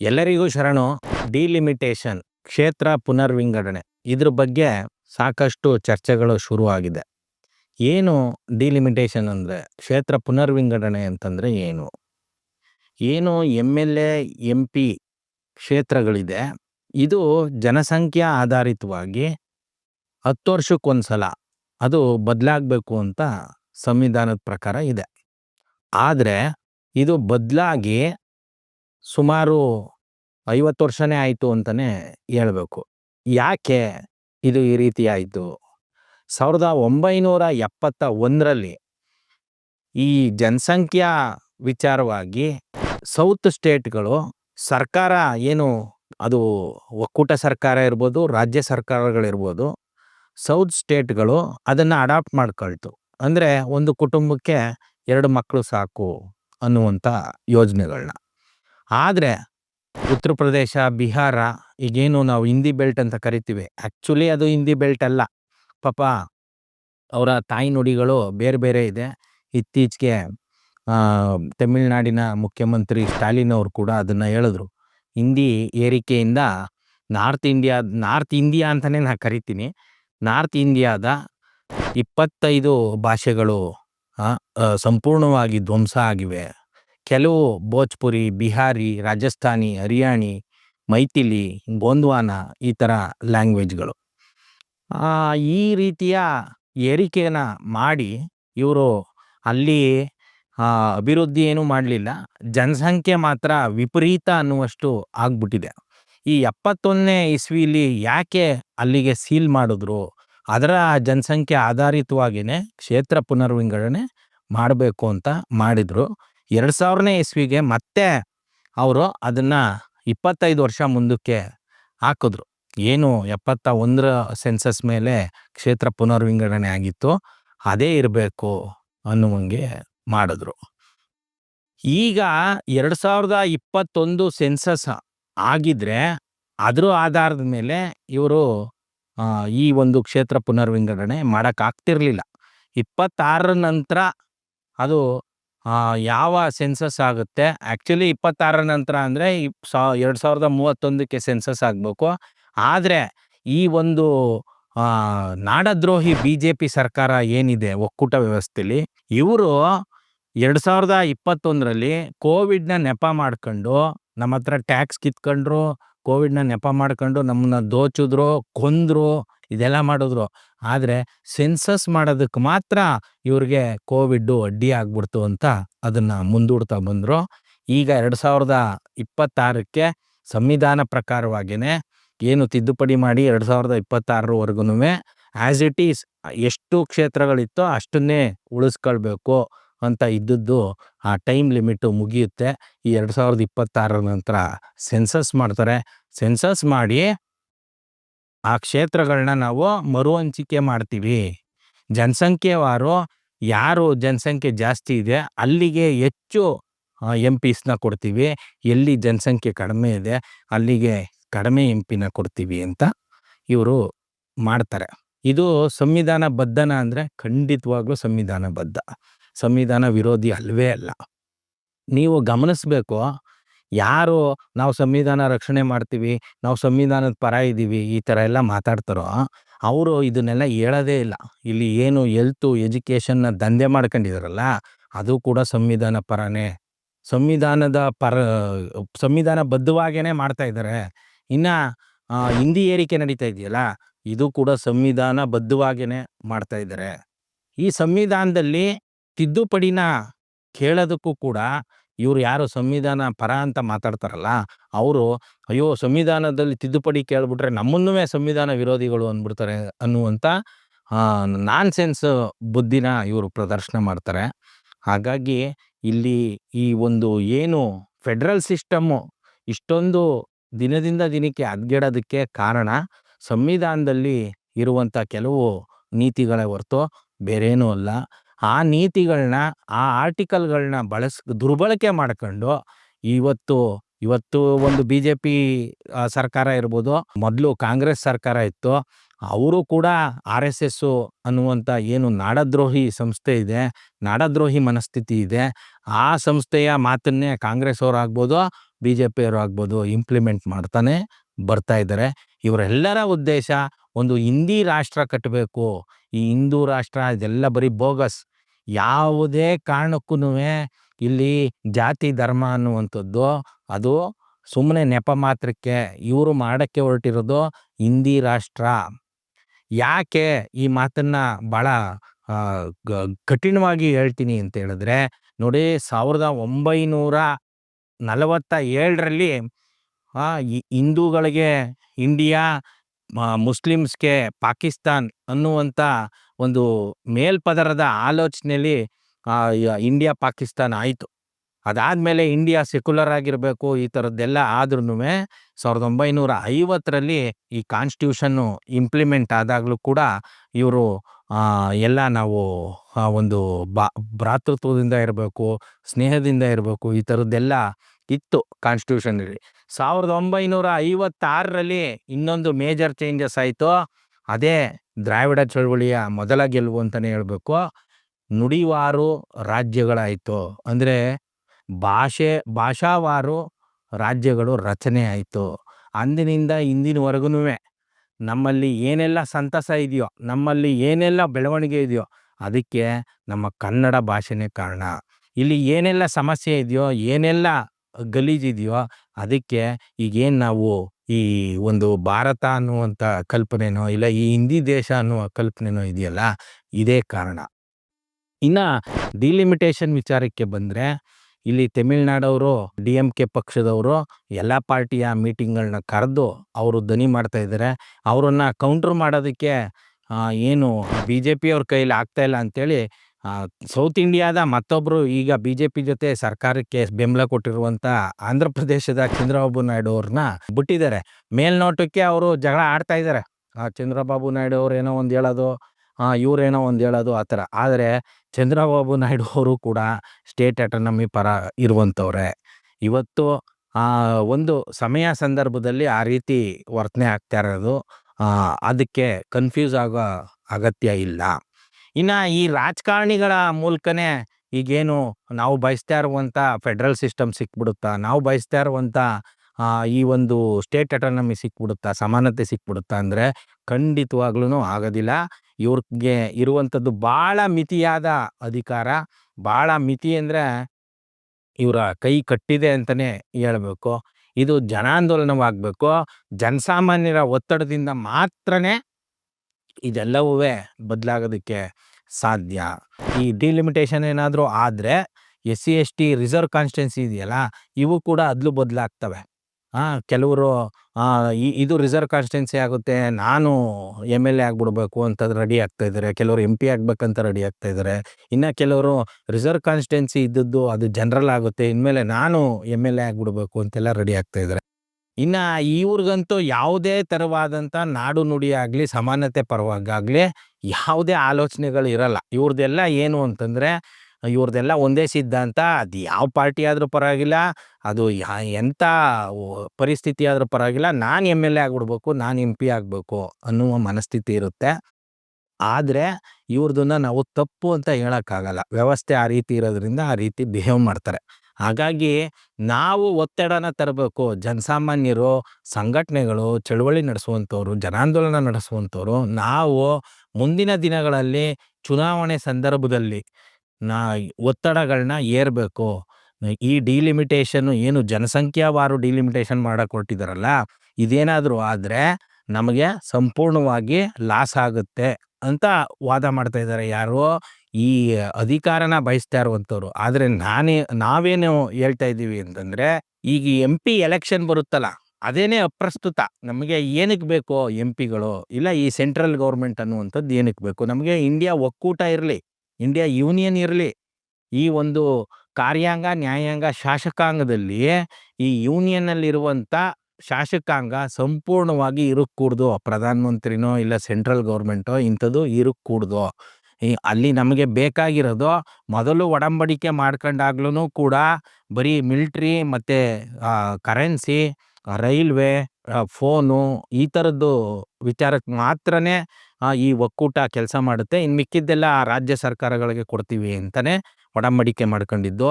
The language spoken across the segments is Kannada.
ಎಲ್ಲರಿಗೂ ಶರಣು. ಡಿಲಿಮಿಟೇಷನ್, ಕ್ಷೇತ್ರ ಪುನರ್ವಿಂಗಡಣೆ. ಇದ್ರ ಬಗ್ಗೆ ಸಾಕಷ್ಟು ಚರ್ಚೆಗಳು ಶುರುವಾಗಿದೆ. ಏನು ಡಿಲಿಮಿಟೇಷನ್ ಅಂದರೆ? ಕ್ಷೇತ್ರ ಪುನರ್ವಿಂಗಡಣೆ ಅಂತಂದರೆ ಏನು? ಏನು M L A M P ಕ್ಷೇತ್ರಗಳಿದೆ. ಇದು ಜನಸಂಖ್ಯಾ ಆಧಾರಿತವಾಗಿ ಹತ್ತು ವರ್ಷಕ್ಕೊಂದ್ಸಲ ಅದು ಬದಲಾಗಬೇಕು ಅಂತ ಸಂವಿಧಾನದ ಪ್ರಕಾರ ಇದೆ. ಆದರೆ ಇದು ಬದಲಾಗಿ ಸುಮಾರು ಐವತ್ತು ವರ್ಷನೇ ಆಯಿತು ಅಂತಲೇ ಹೇಳಬೇಕು. ಯಾಕೆ ಇದು ಈ ರೀತಿ ಆಯಿತು? ಸಾವಿರದ ಒಂಬೈನೂರ ಎಪ್ಪತ್ತ ಒಂದರಲ್ಲಿ ಈ ಜನಸಂಖ್ಯಾ ವಿಚಾರವಾಗಿ ಸೌತ್ ಸ್ಟೇಟ್ಗಳು ಸರ್ಕಾರ ಏನು ಅದು ಒಕ್ಕೂಟ ಸರ್ಕಾರ ಇರ್ಬೋದು, ರಾಜ್ಯ ಸರ್ಕಾರಗಳಿರ್ಬೋದು, ಸೌತ್ ಸ್ಟೇಟ್ಗಳು ಅದನ್ನು ಅಡಾಪ್ಟ್ ಮಾಡ್ಕೊಳ್ತು. ಅಂದರೆ ಒಂದು ಕುಟುಂಬಕ್ಕೆ ಎರಡು ಮಕ್ಕಳು ಸಾಕು ಅನ್ನುವಂಥ ಯೋಜನೆಗಳನ್ನ ಆದರೆ ಉತ್ತರ ಪ್ರದೇಶ, ಬಿಹಾರ ಈಗೇನು ನಾವು ಹಿಂದಿ ಬೆಲ್ಟ್ ಅಂತ ಕರಿತೀವಿ. ಆ್ಯಕ್ಚುಲಿ ಅದು ಹಿಂದಿ ಬೆಲ್ಟ್ ಅಲ್ಲ. ಪಾಪ ಅವರ ತಾಯಿ ನುಡಿಗಳು ಬೇರೆ ಬೇರೆ ಇದೆ. ಇತ್ತೀಚೆಗೆ ತಮಿಳುನಾಡಿನ ಮುಖ್ಯಮಂತ್ರಿ ಸ್ಟಾಲಿನ್ ಅವರು ಕೂಡ ಅದನ್ನು ಹೇಳಿದ್ರು. ಹಿಂದಿ ಏರಿಕೆಯಿಂದ ನಾರ್ತ್ ಇಂಡಿಯಾ ನಾರ್ತ್ ಇಂಡಿಯಾ ಅಂತಲೇ ನಾನು ಕರಿತೀನಿ. ನಾರ್ತ್ ಇಂಡಿಯಾದ ಇಪ್ಪತ್ತೈದು ಭಾಷೆಗಳು ಸಂಪೂರ್ಣವಾಗಿ ಧ್ವಂಸ ಆಗಿವೆ. ಕೆಲವು ಭೋಜ್ಪುರಿ, ಬಿಹಾರಿ, ರಾಜಸ್ಥಾನಿ, ಹರಿಯಾಣಿ, ಮೈಥಿಲಿ, ಗೋಂದ್ವಾನ ಈ ಥರ ಲ್ಯಾಂಗ್ವೇಜ್ಗಳು ಈ ರೀತಿಯ ಏರಿಕೆನ ಮಾಡಿ ಇವರು ಅಲ್ಲಿ ಅಭಿವೃದ್ಧಿ ಏನೂ ಮಾಡಲಿಲ್ಲ. ಜನಸಂಖ್ಯೆ ಮಾತ್ರ ವಿಪರೀತ ಅನ್ನುವಷ್ಟು ಆಗ್ಬಿಟ್ಟಿದೆ. ಈ ಎಪ್ಪತ್ತೊಂದನೇ ಇಸ್ವಿಲಿ ಯಾಕೆ ಅಲ್ಲಿಗೆ ಸೀಲ್ ಮಾಡಿದ್ರು? ಅದರ ಜನಸಂಖ್ಯೆ ಆಧಾರಿತವಾಗಿಯೇ ಕ್ಷೇತ್ರ ಪುನರ್ವಿಂಗಡಣೆ ಮಾಡಬೇಕು ಅಂತ ಮಾಡಿದರು. ಎರಡು ಸಾವಿರನೇ ಇಸ್ವಿಗೆ ಮತ್ತೆ ಅವರು ಅದನ್ನು ಇಪ್ಪತ್ತೈದು ವರ್ಷ ಮುಂದಕ್ಕೆ ಹಾಕಿದ್ರು. ಏನು ಎಪ್ಪತ್ತ ಒಂದರ ಸೆನ್ಸಸ್ ಮೇಲೆ ಕ್ಷೇತ್ರ ಪುನರ್ವಿಂಗಡಣೆ ಆಗಿತ್ತು, ಅದೇ ಇರಬೇಕು ಅನ್ನುವಂಗೆ ಮಾಡಿದ್ರು. ಈಗ ಎರಡು ಸಾವಿರದ ಇಪ್ಪತ್ತೊಂದು ಸೆನ್ಸಸ್ ಆಗಿದ್ರೆ ಅದರ ಆಧಾರದ ಮೇಲೆ ಇವರು ಈ ಒಂದು ಕ್ಷೇತ್ರ ಪುನರ್ವಿಂಗಡಣೆ ಮಾಡೋಕ್ಕಾಗ್ತಿರ್ಲಿಲ್ಲ. ಇಪ್ಪತ್ತಾರರ ನಂತರ ಅದು ಯಾವ ಸೆನ್ಸಸ್ ಆಗುತ್ತೆ? ಆ್ಯಕ್ಚುಲಿ ಇಪ್ಪತ್ತಾರರ ನಂತರ ಅಂದರೆ ಸಾ, ಎರಡು ಸಾವಿರದ ಮೂವತ್ತೊಂದಕ್ಕೆ ಸೆನ್ಸಸ್ ಆಗಬೇಕು. ಆದರೆ ಈ ಒಂದು ನಾಡದ್ರೋಹಿ ಬಿ ಜೆ ಪಿ ಸರ್ಕಾರ ಏನಿದೆ ಒಕ್ಕೂಟ ಎರಡು ಸಾವಿರದ ಇಪ್ಪತ್ತೊಂದರಲ್ಲಿ ಕೋವಿಡ್ನ ನೆಪ ಮಾಡ್ಕೊಂಡು ನಮ್ಮ ಹತ್ರ ಟ್ಯಾಕ್ಸ್ ಕಿತ್ಕೊಂಡ್ರು, ಕೋವಿಡ್ನ ನೆಪ ಮಾಡ್ಕೊಂಡು ನಮ್ಮನ್ನ ದೋಚಿದ್ರು, ಕೊಂದ್ರು ಇದೆಲ್ಲ ಮಾಡಿದ್ರು. ಆದರೆ ಸೆನ್ಸಸ್ ಮಾಡೋದಕ್ಕೆ ಮಾತ್ರ ಇವ್ರಿಗೆ ಕೋವಿಡ್ಡು ಅಡ್ಡಿ ಆಗ್ಬಿಡ್ತು ಅಂತ ಅದನ್ನು ಮುಂದೂಡ್ತಾ ಬಂದರು. ಈಗ ಎರಡು ಸಾವಿರದ ಇಪ್ಪತ್ತಾರಕ್ಕೆ ಸಂವಿಧಾನ ಪ್ರಕಾರವಾಗಿಯೇ ಏನು ತಿದ್ದುಪಡಿ ಮಾಡಿ ಎರಡು ಸಾವಿರದ ಇಪ್ಪತ್ತಾರರವರೆಗೂ ಆ್ಯಸ್ ಇಟ್ ಈಸ್ ಎಷ್ಟು ಕ್ಷೇತ್ರಗಳಿತ್ತೋ ಅಷ್ಟನ್ನೇ ಉಳಿಸ್ಕೊಳ್ಬೇಕು ಅಂತ ಇದ್ದದ್ದು ಆ ಟೈಮ್ ಲಿಮಿಟು ಮುಗಿಯುತ್ತೆ. ಈ ಎರಡು ಸಾವಿರದ ಇಪ್ಪತ್ತಾರರ ನಂತರ ಸೆನ್ಸಸ್ ಮಾಡ್ತಾರೆ. ಸೆನ್ಸಸ್ ಮಾಡಿ ಆ ಕ್ಷೇತ್ರಗಳನ್ನ ನಾವು ಮರು ಹಂಚಿಕೆ ಮಾಡ್ತೀವಿ ಜನಸಂಖ್ಯೆವಾರು ಯಾರು ಜನಸಂಖ್ಯೆ ಜಾಸ್ತಿ ಇದೆ, ಅಲ್ಲಿಗೆ ಹೆಚ್ಚು ಎಂ ಪಿಸ್ನ ಕೊಡ್ತೀವಿ. ಎಲ್ಲಿ ಜನಸಂಖ್ಯೆ ಕಡಿಮೆ ಇದೆ, ಅಲ್ಲಿಗೆ ಕಡಿಮೆ ಎಂ ಪಿನ ಕೊಡ್ತೀವಿ ಅಂತ ಇವರು ಮಾಡ್ತಾರೆ. ಇದು ಸಂವಿಧಾನ ಬದ್ಧನ ಅಂದರೆ ಖಂಡಿತವಾಗ್ಲೂ ಸಂವಿಧಾನ ಬದ್ಧ ಸಂವಿಧಾನ ವಿರೋಧಿ ಅಲ್ಲವೇ ಅಲ್ಲ. ನೀವು ಗಮನಿಸ್ಬೇಕು ಯಾರು ನಾವು ಸಂವಿಧಾನ ರಕ್ಷಣೆ ಮಾಡ್ತೀವಿ, ನಾವು ಸಂವಿಧಾನದ ಪರ ಇದ್ದೀವಿ, ಈ ಥರ ಎಲ್ಲ ಮಾತಾಡ್ತಾರೋ, ಅವರು ಇದನ್ನೆಲ್ಲ ಹೇಳೋದೇ ಇಲ್ಲ. ಇಲ್ಲಿ ಏನು ಎಲ್ತು ಎಜುಕೇಷನ್ನ ದಂಧೆ ಮಾಡ್ಕೊಂಡಿದಾರಲ್ಲ, ಅದು ಕೂಡ ಸಂವಿಧಾನ ಪರನೇ. ಸಂವಿಧಾನದ ಪರ, ಸಂವಿಧಾನ ಬದ್ಧವಾಗೇ ಮಾಡ್ತಾ ಇದ್ದಾರೆ. ಇನ್ನು ಹಿಂದಿ ಏರಿಕೆ ನಡೀತಾ ಇದೆಯಲ್ಲ, ಇದು ಕೂಡ ಸಂವಿಧಾನ ಬದ್ಧವಾಗೇ ಮಾಡ್ತಾ ಇದ್ದಾರೆ. ಈ ಸಂವಿಧಾನದಲ್ಲಿ ತಿದ್ದುಪಡಿನ ಕೇಳೋದಕ್ಕೂ ಕೂಡ ಇವರು ಯಾರು ಸಂವಿಧಾನ ಪರ ಅಂತ ಮಾತಾಡ್ತಾರಲ್ಲ, ಅವರು, ಅಯ್ಯೋ, ಸಂವಿಧಾನದಲ್ಲಿ ತಿದ್ದುಪಡಿ ಕೇಳ್ಬಿಟ್ರೆ ನಮ್ಮನ್ನು ಸಂವಿಧಾನ ವಿರೋಧಿಗಳು ಅಂದ್ಬಿಡ್ತಾರೆ ಅನ್ನುವಂಥ ನಾನ್ ಸೆನ್ಸ್ ಬುದ್ಧಿನ ಇವರು ಪ್ರದರ್ಶನ ಮಾಡ್ತಾರೆ. ಹಾಗಾಗಿ ಇಲ್ಲಿ ಈ ಒಂದು ಏನು ಫೆಡ್ರಲ್ ಸಿಸ್ಟಮ್ಮು ಇಷ್ಟೊಂದು ದಿನದಿಂದ ದಿನಕ್ಕೆ ಅದ್ಗೆಡೋದಕ್ಕೆ ಕಾರಣ ಸಂವಿಧಾನದಲ್ಲಿ ಇರುವಂಥ ಕೆಲವು ನೀತಿಗಳೇ ಹೊರ್ತು ಬೇರೇನೂ ಅಲ್ಲ. ಆ ನೀತಿಗಳನ್ನ ಆ ಆರ್ಟಿಕಲ್ಗಳನ್ನ ಬಳಸ್, ದುರ್ಬಳಕೆ ಮಾಡ್ಕೊಂಡು ಇವತ್ತು ಇವತ್ತು ಒಂದು ಬಿ ಜೆ ಪಿ ಸರ್ಕಾರ ಇರ್ಬೋದು, ಮೊದಲು ಕಾಂಗ್ರೆಸ್ ಸರ್ಕಾರ ಇತ್ತು, ಅವರು ಕೂಡ ಆರ್ ಎಸ್ ಎಸ್ಸು ಅನ್ನುವಂಥ ಏನು ನಾಡದ್ರೋಹಿ ಸಂಸ್ಥೆ ಇದೆ, ನಾಡದ್ರೋಹಿ ಮನಸ್ಥಿತಿ ಇದೆ, ಆ ಸಂಸ್ಥೆಯ ಮಾತನ್ನೇ ಕಾಂಗ್ರೆಸ್ ಅವರು ಆಗ್ಬೋದು ಬಿ ಜೆ ಪಿಯವರು ಆಗ್ಬೋದು ಇಂಪ್ಲಿಮೆಂಟ್ ಮಾಡ್ತಾನೆ ಬರ್ತಾ ಇದ್ದಾರೆ. ಇವರೆಲ್ಲರ ಉದ್ದೇಶ ಒಂದು ಹಿಂದಿ ರಾಷ್ಟ್ರ ಕಟ್ಟಬೇಕು ಈ ಹಿಂದೂ ರಾಷ್ಟ್ರ ಇದೆಲ್ಲ ಬರೀ ಬೋಗಸ್. ಯಾವುದೇ ಕಾರಣಕ್ಕೂ ಇಲ್ಲಿ ಜಾತಿ, ಧರ್ಮ ಅನ್ನುವಂಥದ್ದು ಅದು ಸುಮ್ಮನೆ ನೆಪ ಮಾತ್ರಕ್ಕೆ ಇವರು ಮಾಡೋಕ್ಕೆ ಹೊರಟಿರೋದು ಹಿಂದಿ ರಾಷ್ಟ್ರ. ಯಾಕೆ ಈ ಮಾತನ್ನು ಭಾಳ ಕಠಿಣವಾಗಿ ಹೇಳ್ತೀನಿ ಅಂತ ಹೇಳಿದ್ರೆ ನೋಡಿ ಸಾವಿರದ ಒಂಬೈನೂರ ನಲವತ್ತ ಏಳರಲ್ಲಿ ಹಿಂದೂಗಳಿಗೆ, ಇಂಡಿಯಾ ಮುಸ್ಲಿಮ್ಸ್ಗೆ ಪಾಕಿಸ್ತಾನ್ ಅನ್ನುವಂಥ ಒಂದು ಮೇಲ್ಪದರದ ಆಲೋಚನೆಯಲ್ಲಿ ಇಂಡಿಯಾ ಪಾಕಿಸ್ತಾನ್ ಆಯಿತು. ಅದಾದಮೇಲೆ ಇಂಡಿಯಾ ಸೆಕ್ಯುಲರ್ ಆಗಿರಬೇಕು, ಈ ಥರದ್ದೆಲ್ಲ ಆದ್ರೂ ಸಾವಿರದ ಒಂಬೈನೂರ ಐವತ್ತರಲ್ಲಿ ಈ ಕಾನ್ಸ್ಟಿಟ್ಯೂಷನ್ನು ಇಂಪ್ಲಿಮೆಂಟ್ ಆದಾಗಲೂ ಕೂಡ ಇವರು ಎಲ್ಲ ನಾವು ಒಂದು ಬಾ, ಭ್ರಾತೃತ್ವದಿಂದ ಇರಬೇಕು, ಸ್ನೇಹದಿಂದ ಇರಬೇಕು, ಈ ಥರದ್ದೆಲ್ಲ ಇತ್ತು ಕಾನ್ಸ್ಟಿಟ್ಯೂಷನಲ್ಲಿ ಸಾವಿರದ ಒಂಬೈನೂರ ಐವತ್ತಾರರಲ್ಲಿ ಇನ್ನೊಂದು ಮೇಜರ್ ಚೇಂಜಸ್ ಆಯಿತು. ಅದೇ ದ್ರಾವಿಡ ಚಳವಳಿಯ ಮೊದಲ ಗೆಲುವು ಅಂತಲೇ ಹೇಳಬೇಕು. ನುಡಿವಾರು ರಾಜ್ಯಗಳಾಯಿತು. ಅಂದರೆ ಭಾಷೆ, ಭಾಷಾವಾರು ರಾಜ್ಯಗಳು ರಚನೆ ಆಯಿತು. ಅಂದಿನಿಂದ ಇಂದಿನವರೆಗೂ ನಮ್ಮಲ್ಲಿ ಏನೆಲ್ಲ ಸಂತಸ ಇದೆಯೋ, ನಮ್ಮಲ್ಲಿ ಏನೆಲ್ಲ ಬೆಳವಣಿಗೆ ಇದೆಯೋ, ಅದಕ್ಕೆ ನಮ್ಮ ಕನ್ನಡ ಭಾಷೆನೇ ಕಾರಣ. ಇಲ್ಲಿ ಏನೆಲ್ಲ ಸಮಸ್ಯೆ ಇದೆಯೋ, ಏನೆಲ್ಲ ಗಲೀಜಿದೆಯೋ, ಅದಕ್ಕೆ ಈಗೇನು ನಾವು ಈ ಒಂದು ಭಾರತ ಅನ್ನುವಂಥ ಕಲ್ಪನೆನೋ, ಇಲ್ಲ ಈ ಹಿಂದಿ ದೇಶ ಅನ್ನುವ ಕಲ್ಪನೆನೋ ಇದೆಯಲ್ಲ, ಇದೇ ಕಾರಣ. ಇನ್ನು ಡಿಲಿಮಿಟೇಷನ್ ವಿಚಾರಕ್ಕೆ ಬಂದರೆ, ಇಲ್ಲಿ ತಮಿಳ್ನಾಡವರು, ಡಿ ಎಂ ಕೆ ಪಕ್ಷದವರು ಎಲ್ಲ ಪಾರ್ಟಿಯ ಮೀಟಿಂಗ್ಗಳನ್ನ ಕರೆದು ಅವರು ದನಿ ಮಾಡ್ತಾ ಇದ್ದಾರೆ ಅವರನ್ನು ಕೌಂಟ್ರ್ ಮಾಡೋದಕ್ಕೆ ಏನು ಬಿ ಜೆ ಪಿಯವ್ರ ಕೈಯಲ್ಲಿ ಆಗ್ತಾಯಿಲ್ಲ ಅಂಥೇಳಿ ಸೌತ್ ಇಂಡಿಯಾದ ಮತ್ತೊಬ್ಬರು ಈಗ ಬಿ ಜೆ ಪಿ ಜೊತೆ ಸರ್ಕಾರಕ್ಕೆ ಬೆಂಬಲ ಕೊಟ್ಟಿರುವಂಥ ಆಂಧ್ರ ಪ್ರದೇಶದ ಚಂದ್ರಬಾಬು ನಾಯ್ಡು ಅವ್ರನ್ನ ಬಿಟ್ಟಿದ್ದಾರೆ. ಮೇಲ್ನೋಟಕ್ಕೆ ಅವರು ಜಗಳ ಆಡ್ತಾ ಇದ್ದಾರೆ. ಚಂದ್ರಬಾಬು ನಾಯ್ಡು ಅವ್ರು ಏನೋ ಒಂದು ಹೇಳೋದು ಇವರೇನೋ ಒಂದು ಹೇಳೋದು ಆ ಥರ. ಆದರೆ ಚಂದ್ರಬಾಬು ನಾಯ್ಡು ಅವರು ಕೂಡ ಸ್ಟೇಟ್ ಅಟನಮಿ ಪರ ಇರುವಂಥವ್ರೆ. ಇವತ್ತು ಒಂದು ಸಮಯ ಸಂದರ್ಭದಲ್ಲಿ ಆ ರೀತಿ ವರ್ತನೆ ಆಗ್ತಾ ಇರೋದು ಅದಕ್ಕೆ ಕನ್ಫ್ಯೂಸ್ ಆಗೋ ಅಗತ್ಯ ಇಲ್ಲ. ಇನ್ನು ಈ ರಾಜಕಾರಣಿಗಳ ಮೂಲಕನೇ ಈಗೇನು ನಾವು ಬಯಸ್ತಾ ಇರುವಂಥ ಫೆಡ್ರಲ್ ಸಿಸ್ಟಮ್ ಸಿಕ್ಬಿಡುತ್ತಾ, ನಾವು ಬಯಸ್ತಾ ಇರುವಂಥ ಈ ಒಂದು ಸ್ಟೇಟ್ ಅಟಾನಮಿ ಸಿಕ್ಬಿಡುತ್ತಾ, ಸಮಾನತೆ ಸಿಕ್ಬಿಡುತ್ತಾ ಅಂದರೆ ಖಂಡಿತವಾಗ್ಲೂ ಆಗೋದಿಲ್ಲ. ಇವ್ರಿಗೆ ಇರುವಂಥದ್ದು ಭಾಳ ಮಿತಿಯಾದ ಅಧಿಕಾರ, ಭಾಳ ಮಿತಿ ಅಂದರೆ ಇವರ ಕೈ ಕಟ್ಟಿದೆ ಅಂತಲೇ ಹೇಳಬೇಕು. ಇದು ಜನಾಂದೋಲನವಾಗಬೇಕು. ಜನಸಾಮಾನ್ಯರ ಒತ್ತಡದಿಂದ ಮಾತ್ರನೇ ಇದೆಲ್ಲವೂ ಬದಲಾಗೋದಕ್ಕೆ ಸಾಧ್ಯ. ಈ ಡಿಲಿಮಿಟೇಷನ್ ಏನಾದರೂ ಆದರೆ S C S T reserve constituency ಇದೆಯಲ್ಲ, ಇವು ಕೂಡ ಅದಲು ಬದಲಾಗ್ತವೆ. ಹಾಂ ಕೆಲವರು ಇದು ರಿಸರ್ವ್ ಕಾನ್ಸ್ಟೆನ್ಸಿ ಆಗುತ್ತೆ, ನಾನು ಎಂ ಎಲ್ ಎ ಆಗ್ಬಿಡ್ಬೇಕು ಅಂತ ರೆಡಿ ಆಗ್ತಾ ಇದ್ದಾರೆ ಕೆಲವರು ಎಂ ಪಿ ಆಗಬೇಕಂತ ರೆಡಿ ಆಗ್ತಾ ಇದ್ದಾರೆ ಇನ್ನು ಕೆಲವರು ರಿಸರ್ವ್ ಕಾನ್ಸ್ಟೆನ್ಸಿ ಇದ್ದದ್ದು ಅದು ಜನರಲ್ ಆಗುತ್ತೆ, ಇನ್ಮೇಲೆ ನಾನು ಎಂ ಎಲ್ ಎ ಆಗ್ಬಿಡ್ಬೇಕು ಅಂತೆಲ್ಲ ರೆಡಿ ಆಗ್ತಾ ಇದ್ದಾರೆ ಇನ್ನು ಇವ್ರಿಗಂತೂ ಯಾವುದೇ ಥರವಾದಂಥ ನಾಡು ನುಡಿ ಆಗಲಿ, ಸಮಾನತೆ ಪರವಾಗಾಗಲಿ ಯಾವುದೇ ಆಲೋಚನೆಗಳು ಇರಲ್ಲ. ಇವ್ರದ್ದೆಲ್ಲ ಏನು ಅಂತಂದರೆ ಇವ್ರದ್ದೆಲ್ಲ ಒಂದೇ ಸಿದ್ಧಾಂತ, ಅದು ಯಾವ ಪಾರ್ಟಿ ಆದರೂ ಪರವಾಗಿಲ್ಲ, ಅದು ಎಂಥ ಪರಿಸ್ಥಿತಿ ಆದರೂ ಪರವಾಗಿಲ್ಲ, ನಾನು ಎಂ ಎಲ್ ಎ ಆಗ್ಬಿಡ್ಬೇಕು, ನಾನು ಎಂ ಪಿ ಆಗಬೇಕು ಅನ್ನುವ ಮನಸ್ಥಿತಿ ಇರುತ್ತೆ. ಆದರೆ ಇವ್ರದನ್ನ ನಾವು ತಪ್ಪು ಅಂತ ಹೇಳೋಕ್ಕಾಗಲ್ಲ. ವ್ಯವಸ್ಥೆ ಆ ರೀತಿ ಇರೋದ್ರಿಂದ ಆ ರೀತಿ ಬಿಹೇವ್ ಮಾಡ್ತಾರೆ. ಹಾಗಾಗಿ ನಾವು ಒತ್ತಡನ ತರಬೇಕು. ಜನಸಾಮಾನ್ಯರು, ಸಂಘಟನೆಗಳು, ಚಳುವಳಿ ನಡೆಸುವಂಥವ್ರು, ಜನಾಂದೋಲನ ನಡೆಸುವಂಥವ್ರು, ನಾವು ಮುಂದಿನ ದಿನಗಳಲ್ಲಿ ಚುನಾವಣೆ ಸಂದರ್ಭದಲ್ಲಿ ನಾ ಒತ್ತಡಗಳನ್ನ ಏರಬೇಕು. ಈ ಡಿಲಿಮಿಟೇಷನ್ನು ಏನು ಜನಸಂಖ್ಯಾವಾರು ಡಿಲಿಮಿಟೇಷನ್ ಮಾಡಕ್ಕೆ ಹೊರಟಿದಾರಲ್ಲ ಇದೇನಾದರೂ ಆದರೆ ನಮಗೆ ಸಂಪೂರ್ಣವಾಗಿ ಲಾಸ್ ಆಗುತ್ತೆ ಅಂತ ವಾದ ಮಾಡ್ತಾ ಇದ್ದಾರೆ ಯಾರು? ಈ ಅಧಿಕಾರನ ಬಯಸ್ತಾ ಇರುವಂಥವ್ರು. ಆದರೆ ನಾನೇ, ನಾವೇನು ಹೇಳ್ತಾ ಇದ್ದೀವಿ ಅಂತಂದರೆ, ಈಗ ಎಂ ಪಿ ಎಲೆಕ್ಷನ್ ಬರುತ್ತಲ್ಲ, ಅದೇನೇ ಅಪ್ರಸ್ತುತ. ನಮಗೆ ಏನಕ್ಕೆ ಬೇಕು ಎಂ ಪಿಗಳು ಇಲ್ಲ ಈ ಸೆಂಟ್ರಲ್ ಗೌರ್ಮೆಂಟ್ ಅನ್ನುವಂಥದ್ದು ಏನಕ್ಕೆ ಬೇಕು? ನಮಗೆ ಇಂಡಿಯಾ ಒಕ್ಕೂಟ ಇರಲಿ ಇಂಡಿಯಾ ಯೂನಿಯನ್ ಇರಲಿ. ಈ ಒಂದು ಕಾರ್ಯಾಂಗ, ನ್ಯಾಯಾಂಗ ಶಾಸಕಾಂಗದಲ್ಲಿ ಈ ಯೂನಿಯನ್ನಲ್ಲಿರುವಂಥ ಶಾಸಕಾಂಗ ಸಂಪೂರ್ಣವಾಗಿ ಇರಕ್ಕೂಡ್ದು ಪ್ರಧಾನಮಂತ್ರಿನೋ ಇಲ್ಲ ಸೆಂಟ್ರಲ್ ಗೌರ್ಮೆಂಟೋ ಇಂಥದ್ದು ಇರುಕ್ಕೂಡ್ದು ಈ ಅಲ್ಲಿ ನಮಗೆ ಬೇಕಾಗಿರೋದು ಮೊದಲು ಒಡಂಬಡಿಕೆ ಮಾಡ್ಕೊಂಡಾಗ್ಲೂ ಕೂಡ ಬರೀ ಮಿಲ್ಟ್ರಿ ಮತ್ತು ಕರೆನ್ಸಿ, ರೈಲ್ವೆ ಫೋನು ಈ ಥರದ್ದು ವಿಚಾರಕ್ಕೆ ಮಾತ್ರನೇ ಈ ಒಕ್ಕೂಟ ಕೆಲಸ ಮಾಡುತ್ತೆ. ಇನ್ನು ಮಿಕ್ಕಿದ್ದೆಲ್ಲ ರಾಜ್ಯ ಸರ್ಕಾರಗಳಿಗೆ ಕೊಡ್ತೀವಿ ಅಂತಲೇ ಒಡಂಬಡಿಕೆ ಮಾಡ್ಕೊಂಡಿದ್ದು.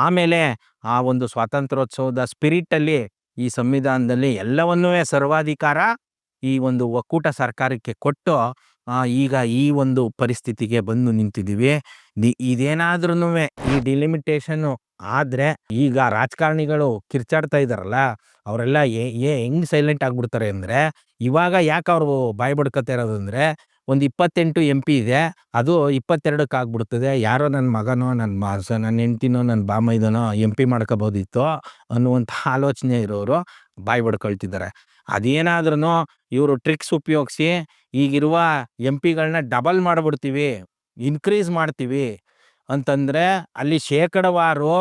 ಆಮೇಲೆ ಆ ಒಂದು ಸ್ವಾತಂತ್ರ್ಯೋತ್ಸವದ ಸ್ಪಿರಿಟಲ್ಲಿ ಈ ಸಂವಿಧಾನದಲ್ಲಿ ಎಲ್ಲವನ್ನೂ ಸರ್ವಾಧಿಕಾರ ಈ ಒಂದು ಒಕ್ಕೂಟ ಸರ್ಕಾರಕ್ಕೆ ಕೊಟ್ಟು ಈಗ ಈ ಒಂದು ಪರಿಸ್ಥಿತಿಗೆ ಬಂದು ನಿಂತಿದ್ದೀವಿ. ಇದೇನಾದ್ರೂ ಈ ಡಿಲಿಮಿಟೇಷನ್ನು ಆದರೆ ಈಗ ರಾಜಕಾರಣಿಗಳು ಕಿರ್ಚಾಡ್ತಾ ಇದ್ದಾರಲ್ಲ, ಅವರೆಲ್ಲ ಏ ಹೆಂಗ್ ಸೈಲೆಂಟ್ ಆಗ್ಬಿಡ್ತಾರೆ ಅಂದರೆ, ಇವಾಗ ಯಾಕೆ ಅವರು ಬಾಯಿ ಇರೋದು ಅಂದರೆ ಒಂದು ಇಪ್ಪತ್ತೆಂಟು ಎಂ ಪಿ ಇದೆ. ಅದು ಇಪ್ಪತ್ತೆರಡಕ್ಕೆ ಆಗ್ಬಿಡ್ತದೆ ಯಾರೋ ನನ್ನ ಮಗನೋ ನನ್ನ ಮಾಸ ನನ್ನ ಹೆಂಡ್ತಿನೋ ನನ್ನ ಬಾಮೈದನೋ ಎಂ ಪಿ ಮಾಡ್ಕೋಬೋದಿತ್ತು ಅನ್ನುವಂಥ ಆಲೋಚನೆ ಇರೋರು ಬಾಯಿ ಬಡ್ಕೊಳ್ತಿದ್ದಾರೆ ಅದೇನಾದ್ರೂ ಇವರು ಟ್ರಿಕ್ಸ್ ಉಪಯೋಗಿಸಿ ಈಗಿರುವ ಎಂ ಪಿಗಳನ್ನ ಡಬಲ್ ಮಾಡಿಬಿಡ್ತೀವಿ, ಇನ್ಕ್ರೀಸ್ ಮಾಡ್ತೀವಿ ಅಂತಂದರೆ ಅಲ್ಲಿ ಶೇಕಡವಾರು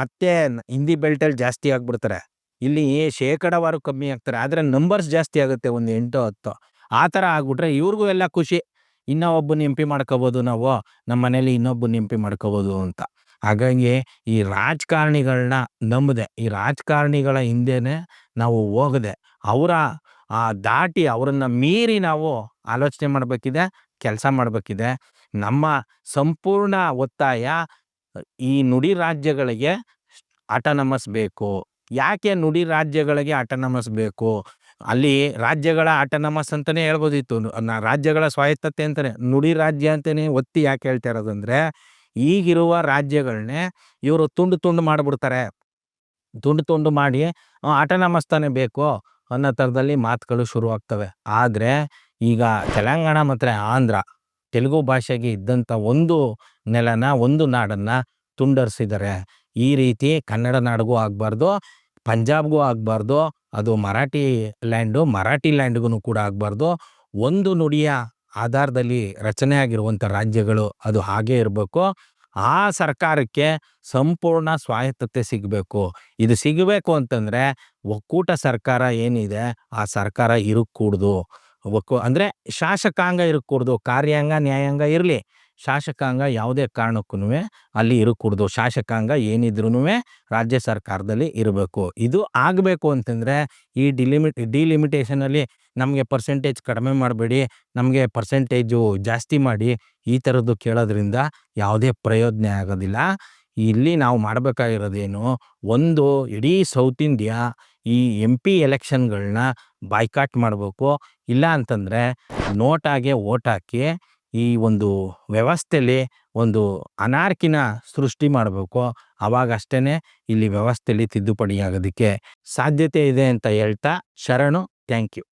ಮತ್ತೆ ಹಿಂದಿ ಬೆಲ್ಟಲ್ಲಿ ಜಾಸ್ತಿ ಆಗ್ಬಿಡ್ತಾರೆ. ಇಲ್ಲಿ ಶೇಕಡವಾರು ಕಮ್ಮಿ ಆಗ್ತಾರೆ. ಆದರೆ ನಂಬರ್ಸ್ ಜಾಸ್ತಿ ಆಗುತ್ತೆ ಒಂದು ಎಂಟು ಹತ್ತು. ಆ ಥರ ಆಗ್ಬಿಟ್ರೆ ಇವ್ರಿಗೂ ಎಲ್ಲ ಖುಷಿ. ಇನ್ನೂ ಒಬ್ಬನ ಎಂ ಪಿ ಮಾಡ್ಕೋಬೋದು ನಾವು, ನಮ್ಮ ಮನೇಲಿ ಇನ್ನೊಬ್ಬನ ಎಂ ಪಿ ಮಾಡ್ಕೋಬೋದು ಅಂತ. ಹಾಗಾಗಿ ಈ ರಾಜಕಾರಣಿಗಳನ್ನ ನಂಬದೆ, ಈ ರಾಜಕಾರಣಿಗಳ ಹಿಂದೆನೆ ನಾವು ಹೋಗದೆ. ಅವರ, ಆ ದಾಟಿ ಅವರನ್ನು ಮೀರಿ ನಾವು ಆಲೋಚನೆ ಮಾಡಬೇಕಿದೆ, ಕೆಲಸ ಮಾಡಬೇಕಿದೆ. ನಮ್ಮ ಸಂಪೂರ್ಣ ಒತ್ತಾಯ, ಈ ನುಡಿ ರಾಜ್ಯಗಳಿಗೆ ಆಟನಮಸ್ ಬೇಕು. ಯಾಕೆ ನುಡಿ ರಾಜ್ಯಗಳಿಗೆ ಆಟನಮಸ್ ಬೇಕು? ಅಲ್ಲಿ ರಾಜ್ಯಗಳ ಆಟೋನಮಸ್ ಅಂತಲೇ ಹೇಳ್ಬೋದಿತ್ತು. ರಾಜ್ಯಗಳ ಸ್ವಾಯತ್ತತೆ ಅಂತಾನೆ. ನುಡಿ ರಾಜ್ಯ ಅಂತಲೇ ಒತ್ತಿ ಯಾಕೆ ಹೇಳ್ತಾ ಇರೋದಂದ್ರೆ, ಈಗಿರುವ ರಾಜ್ಯಗಳನ್ನೇ ಇವರು ತುಂಡು ತುಂಡು ಮಾಡಿಬಿಡ್ತಾರೆ. ತುಂಡು ತುಂಡು ಮಾಡಿ ಆಟೋನಮಸ್ ತಾನೇ ಬೇಕು ಅನ್ನೋ ಥರದಲ್ಲಿ ಮಾತುಗಳು ಶುರುವಾಗ್ತವೆ ಆದರೆ ಈಗ ತೆಲಂಗಾಣ ಮತ್ತು ಆಂಧ್ರ, ತೆಲುಗು ಭಾಷೆಗೆ ಇದ್ದಂಥ ಒಂದು ನೆಲನ, ಒಂದು ನಾಡನ್ನು ತುಂಡರಿಸಿದ್ದಾರೆ. ಈ ರೀತಿ ಕನ್ನಡ ನಾಡಿಗೂ ಆಗಬಾರ್ದು, ಪಂಜಾಬ್ಗೂ ಆಗಬಾರ್ದು ಅದು ಮರಾಠಿ ಲ್ಯಾಂಡು, ಮರಾಠಿ ಲ್ಯಾಂಡ್ಗೂ ಕೂಡ ಆಗಬಾರ್ದು. ಒಂದು ನುಡಿಯ ಆಧಾರದಲ್ಲಿ ರಚನೆ ಆಗಿರುವಂಥ ರಾಜ್ಯಗಳು ಅದು ಹಾಗೇ ಇರಬೇಕು. ಆ ಸರ್ಕಾರಕ್ಕೆ ಸಂಪೂರ್ಣ ಸ್ವಾಯತ್ತತೆ ಸಿಗಬೇಕು. ಇದು ಸಿಗಬೇಕು ಅಂತಂದರೆ ಒಕ್ಕೂಟ ಸರ್ಕಾರ ಏನಿದೆ ಆ ಸರ್ಕಾರ ಇರಕ್ಕೂಡ್ದು ಒಕ್ಕು ಅಂದರೆ ಶಾಸಕಾಂಗ ಇರಕ್ಕೂಡ್ದು ಕಾರ್ಯಾಂಗ, ನ್ಯಾಯಾಂಗ ಇರಲಿ. ಶಾಸಕಾಂಗ ಯಾವುದೇ ಕಾರಣಕ್ಕೂ ಅಲ್ಲಿ ಇರಕೂಡ್ದು. ಶಾಸಕಾಂಗ ಏನಿದ್ರೂ ರಾಜ್ಯ ಸರ್ಕಾರದಲ್ಲಿ ಇರಬೇಕು. ಇದು ಆಗಬೇಕು ಅಂತಂದರೆ ಈ ಡಿಲಿಮಿಟ್, ಡಿಲಿಮಿಟೇಷನಲ್ಲಿ ನಮಗೆ ಪರ್ಸೆಂಟೇಜ್ ಕಡಿಮೆ ಮಾಡಬೇಡಿ, ನಮಗೆ ಪರ್ಸೆಂಟೇಜು ಜಾಸ್ತಿ ಮಾಡಿ ಈ ಥರದ್ದು ಕೇಳೋದ್ರಿಂದ ಯಾವುದೇ ಪ್ರಯೋಜನ ಆಗೋದಿಲ್ಲ. ಇಲ್ಲಿ ನಾವು ಮಾಡಬೇಕಾಗಿರೋದೇನು ಒಂದು ಇಡೀ ಸೌತ್ ಇಂಡಿಯಾ ಈ ಎಂ ಪಿ ಎಲೆಕ್ಷನ್ಗಳನ್ನ ಬಾಯ್ಕಾಟ್ ಮಾಡಬೇಕು. ಇಲ್ಲ ಅಂತಂದರೆ ನೋಟಾಗೆ ಓಟ್ ಹಾಕಿ ಈ ಒಂದು ವ್ಯವಸ್ಥೆಯಲ್ಲಿ ಒಂದು ಅನಾರ್ಕಿನ ಸೃಷ್ಟಿ ಮಾಡಬೇಕು. ಅವಾಗಷ್ಟೇ ಇಲ್ಲಿ ವ್ಯವಸ್ಥೆಯಲ್ಲಿ ತಿದ್ದುಪಡಿ ಆಗೋದಕ್ಕೆ ಸಾಧ್ಯತೆ ಇದೆ ಅಂತ ಹೇಳ್ತಾ ಶರಣು. Thank you.